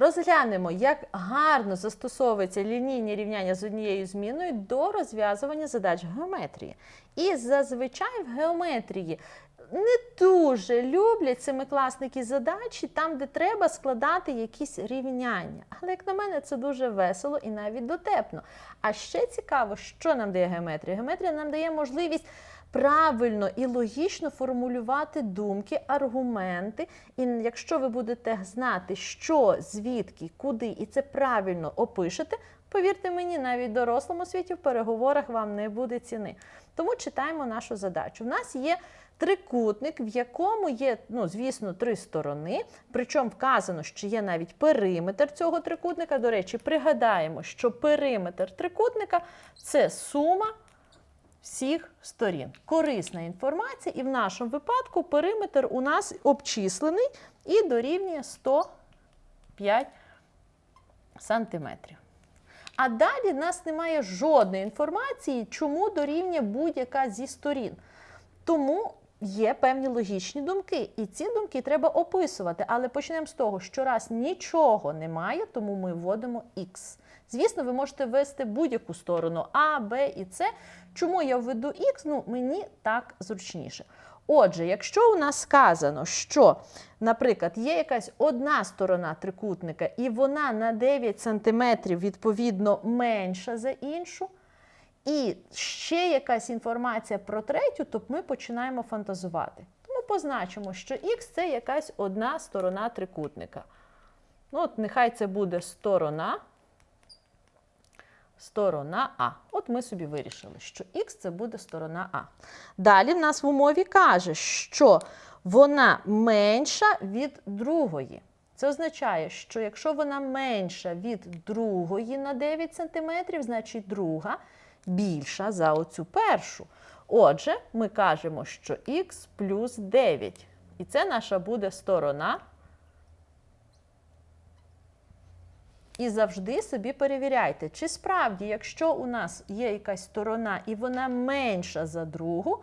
Розглянемо, як гарно застосовуються лінійні рівняння з однією зміною до розв'язування задач геометрії. І зазвичай в геометрії не дуже люблять семикласники задачі там, де треба складати якісь рівняння. Але, як на мене, це дуже весело і навіть дотепно. А ще цікаво, що нам дає геометрія. Геометрія нам дає можливість правильно і логічно формулювати думки, аргументи. І якщо ви будете знати, що, звідки, куди, і це правильно опишете, повірте мені, навіть в дорослому світі в переговорах вам не буде ціни. Тому читаємо нашу задачу. У нас є трикутник, в якому є, ну, звісно, три сторони. Причому вказано, що є навіть периметр цього трикутника. До речі, пригадаємо, що периметр трикутника це сума всіх сторін. Корисна інформація, і в нашому випадку периметр у нас обчислений і дорівнює 105 сантиметрів. А далі в нас немає жодної інформації, чому дорівнює будь-яка зі сторін. Тому є певні логічні думки, і ці думки треба описувати. Але почнемо з того, що раз нічого немає, тому ми вводимо Х. Звісно, ви можете ввести будь-яку сторону А, Б і С. Чому я введу Х? Ну, мені так зручніше. Отже, якщо у нас сказано, що, наприклад, є якась одна сторона трикутника, і вона на 9 см відповідно менша за іншу, і ще якась інформація про третю, то ми починаємо фантазувати. Тому позначимо, що Х це якась одна сторона трикутника. Ну, от нехай це буде сторона. Сторона А. От ми собі вирішили, що Х це буде сторона А. Далі в нас в умові каже, що вона менша від другої. Це означає, що якщо вона менша від другої на 9 см, значить друга більша за оцю першу. Отже, ми кажемо, що х плюс 9. І це наша буде сторона. І завжди собі перевіряйте, чи справді, якщо у нас є якась сторона і вона менша за другу,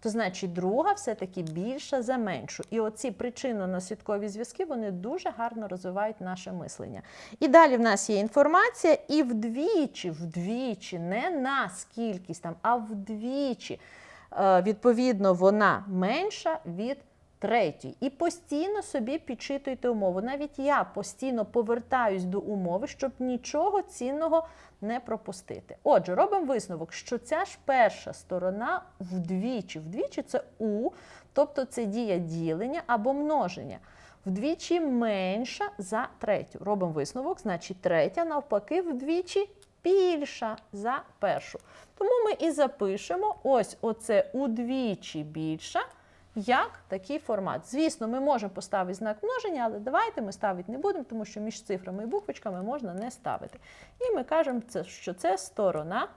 то значить друга все-таки більша за меншу. І оці причинно-наслідкові зв'язки вони дуже гарно розвивають наше мислення. І далі в нас є інформація, і вдвічі, вдвічі, не на скількись там, а вдвічі. е, Відповідно, вона менша від третій. І постійно собі підчитуйте умову. Навіть я постійно повертаюсь до умови, щоб нічого цінного не пропустити. Отже, робимо висновок, що ця ж перша сторона вдвічі. Вдвічі це у, тобто це дія ділення або множення. Вдвічі менша за третю. Робимо висновок, значить третя навпаки вдвічі більша за першу. Тому ми і запишемо ось оце удвічі більша як такий формат. Звісно, ми можемо поставити знак множення, але давайте ми ставити не будемо, тому що між цифрами і буквочками можна не ставити. І ми кажемо, що це сторона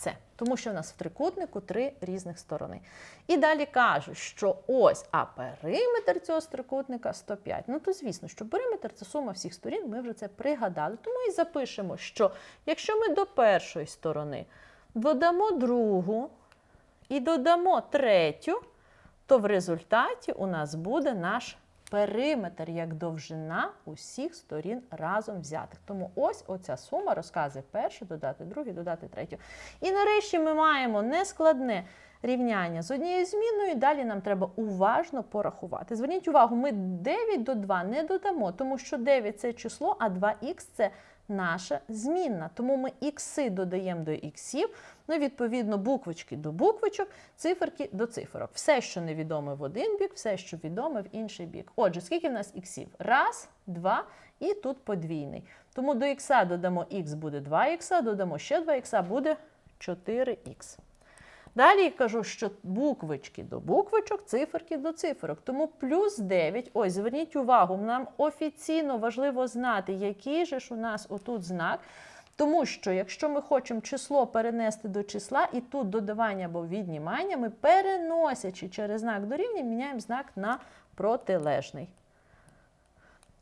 С. Тому що в нас в трикутнику три різних сторони. І далі кажуть, що ось, а периметр цього трикутника 105. Ну, то звісно, що периметр це сума всіх сторін, ми вже це пригадали. Тому і запишемо, що якщо ми до першої сторони додамо другу, і додамо третю, то в результаті у нас буде наш периметр як довжина усіх сторін разом взятих. Тому ось оця сума розказує першу, додати другу, додати третю. І нарешті ми маємо нескладне рівняння з однією зміною. Далі нам треба уважно порахувати. Зверніть увагу, ми 9 до 2 не додамо, тому що 9 це число, а 2х це наша змінна. Тому ми ікси додаємо до іксів, ну, відповідно, буквочки до буквочок, циферки до циферок. Все, що невідоме в один бік, все, що відоме в інший бік. Отже, скільки в нас іксів? Раз, два і тут подвійний. Тому до ікса додамо х буде 2 ікса, додамо ще 2 ікса, буде 4х. Далі я кажу, що буквочки до буквочок, циферки до циферок. Тому плюс 9. Ось, зверніть увагу, нам офіційно важливо знати, який же ж у нас отут знак. Тому що, якщо ми хочемо число перенести до числа, і тут додавання або віднімання, ми переносячи через знак дорівнює, міняємо знак на протилежний.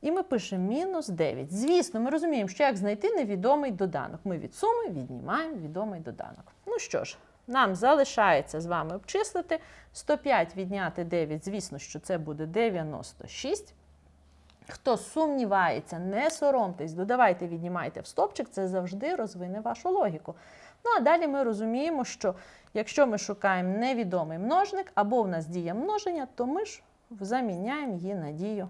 І ми пишемо мінус 9. Звісно, ми розуміємо, що як знайти невідомий доданок. Ми від суми віднімаємо відомий доданок. Ну що ж, нам залишається з вами обчислити 105 відняти 9, звісно, що це буде 96. Хто сумнівається, не соромтесь, додавайте, віднімайте в стопчик, це завжди розвине вашу логіку. Ну а далі ми розуміємо, що якщо ми шукаємо невідомий множник або в нас дія множення, то ми ж заміняємо її на дію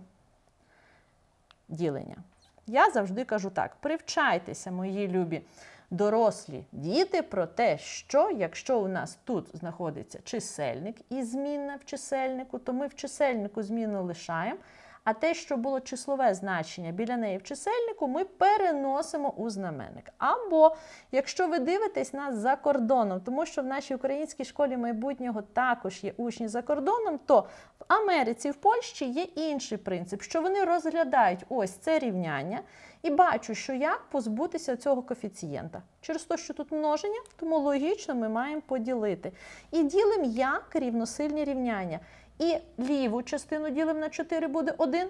ділення. Я завжди кажу так: привчайтеся, мої любі дорослі діти, про те, що якщо у нас тут знаходиться чисельник і змінна в чисельнику, то ми в чисельнику зміну лишаємо. А те, що було числове значення біля неї в чисельнику, ми переносимо у знаменник. Або якщо ви дивитесь нас за кордоном, тому що в нашій українській школі майбутнього також є учні за кордоном, то в Америці, в Польщі є інший принцип, що вони розглядають ось це рівняння і бачу, що як позбутися цього коефіцієнта. Через те, що тут множення, тому логічно ми маємо поділити. І ділимо як рівносильні рівняння. І ліву частину ділимо на 4 буде 1.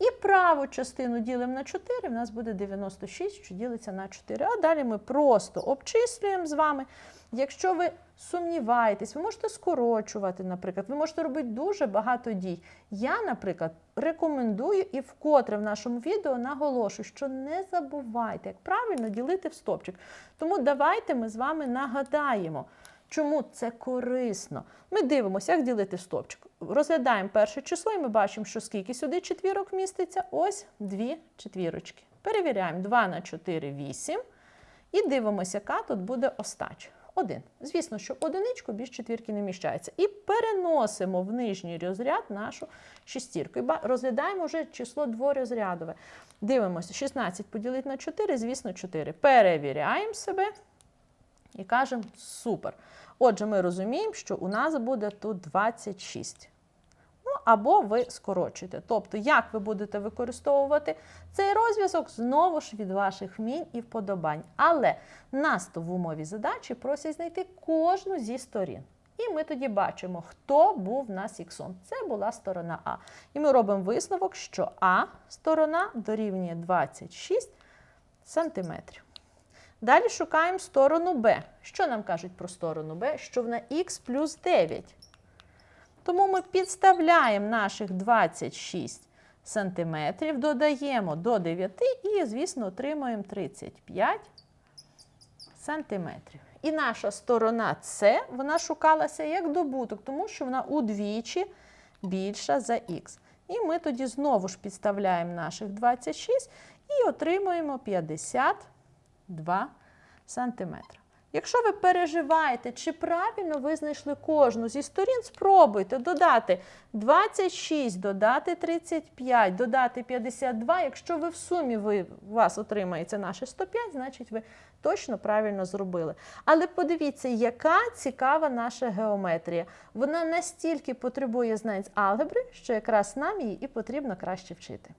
І праву частину ділимо на 4, в нас буде 96, що ділиться на 4. А далі ми просто обчислюємо з вами. Якщо ви сумніваєтесь, ви можете скорочувати, наприклад, ви можете робити дуже багато дій. Я, наприклад, рекомендую і вкотре в нашому відео наголошую, що не забувайте, як правильно ділити в стопчик. Тому давайте ми з вами нагадаємо. Чому це корисно? Ми дивимося, як ділити в стопчик. Розглядаємо перше число, і ми бачимо, що скільки сюди четвірок вміститься. Ось дві четвірочки. Перевіряємо 2 на 4 8. І дивимося, яка тут буде остача. Один. Звісно, що одиничку більш четвірки не вміщається. І переносимо в нижній розряд нашу шістірку. І розглядаємо вже число дворозрядове. Дивимося, 16 поділити на 4, звісно, 4. Перевіряємо себе і кажемо супер. Отже, ми розуміємо, що у нас буде тут 26. Ну, або ви скорочуєте. Тобто, як ви будете використовувати цей розв'язок, знову ж від ваших вмінь і вподобань. Але нас то в умові задачі просять знайти кожну зі сторін. І ми тоді бачимо, хто був в нас іксом. Це була сторона А. І ми робимо висновок, що А сторона дорівнює 26 сантиметрів. Далі шукаємо сторону Б. Що нам кажуть про сторону Б? Що вона х плюс 9. Тому ми підставляємо наших 26 см, додаємо до 9 і, звісно, отримуємо 35 см. І наша сторона С, вона шукалася як добуток, тому що вона удвічі більша за х. І ми тоді знову ж підставляємо наших 26 і отримуємо 52 см. Якщо ви переживаєте, чи правильно ви знайшли кожну зі сторін, спробуйте додати 26, додати 35, додати 52. Якщо ви в сумі ви, у вас отримається наше 105, значить ви точно правильно зробили. Але подивіться, яка цікава наша геометрія. Вона настільки потребує знань з алгебри, що якраз нам її і потрібно краще вчити.